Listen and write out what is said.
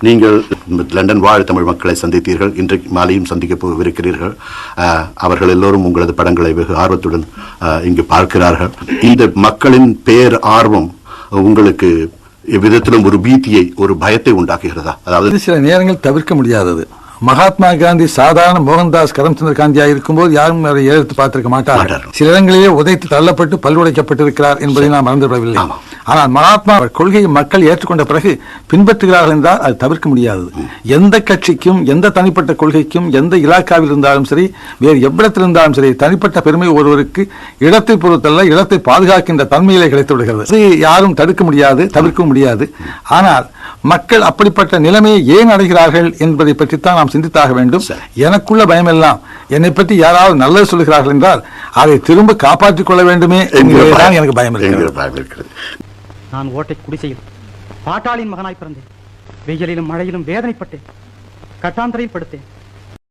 நீங்கள் லண்டன் வாழ் தமிழ் மக்களை சந்தித்தீர்கள். இன்றைக்கு மாலையும் சந்திக்க அஹ், அவர்கள் எல்லோரும் உங்களது படங்களை வெகு ஆர்வத்துடன் இங்கு பார்க்கிறார்கள். இந்த மக்களின் பேர் ஆர்வம் உங்களுக்கு எவ்விதத்திலும் ஒரு பீதியை ஒரு பயத்தை உண்டாக்குகிறதா? அதாவது சில நேரங்கள் தவிர்க்க முடியாதது. மகாத்மா காந்தி சாதாரண மோகன்தாஸ் கரம்சந்திர காந்தியாக இருக்கும்போது யாரும் அதை பார்த்திருக்க மாட்டார்கள் மாட்டார்கள். சில இடங்களிலே உதைத்து தள்ளப்பட்டு பல்லுடைக்கப்பட்டிருக்கிறார் என்பதை நாம் மறந்துவிடவில்லை. ஆனால் மகாத்மா கொள்கையை மக்கள் ஏற்றுக்கொண்ட பிறகு பின்பற்றுகிறார்கள் என்றால் அது தவிர்க்க முடியாதது எந்த கட்சிக்கும் எந்த தனிப்பட்ட கொள்கைக்கும் எந்த இலாக்காவில் இருந்தாலும் சரி வேறு எவ்விடத்தில் இருந்தாலும் சரி தனிப்பட்ட பெருமை ஒருவருக்கு இடத்தை பொறுத்தல்ல இடத்தை பாதுகாக்கின்ற தன்மையிலே கிடைத்து விடுகிறது யாரும் தடுக்க முடியாது தவிர்க்க முடியாது ஆனால் மக்கள் அப்படிப்பட்ட நிலைமையை ஏன் அடைகிறார்கள் என்பதை பற்றித்தான் நாம் சிந்தித்தாக வேண்டும். எனக்குள்ள பயமெல்லாம். என்னை பற்றி யாராவது நல்லது சொல்கிறார்கள் என்றால் அதை திரும்ப காப்பாற்றிக் கொள்ள வேண்டுமே என்கிற என்கிறதுதான் பயம். எனக்கு பயம் இருக்கிறது. நான் ஓட்டை குடிசையில் பாட்டாளின் மகனாய் பிறந்தேன். வெயிலிலும் மழையிலும் வேதனைப்பட்டேன். கட்டாந்தரையில் படுத்தேன்.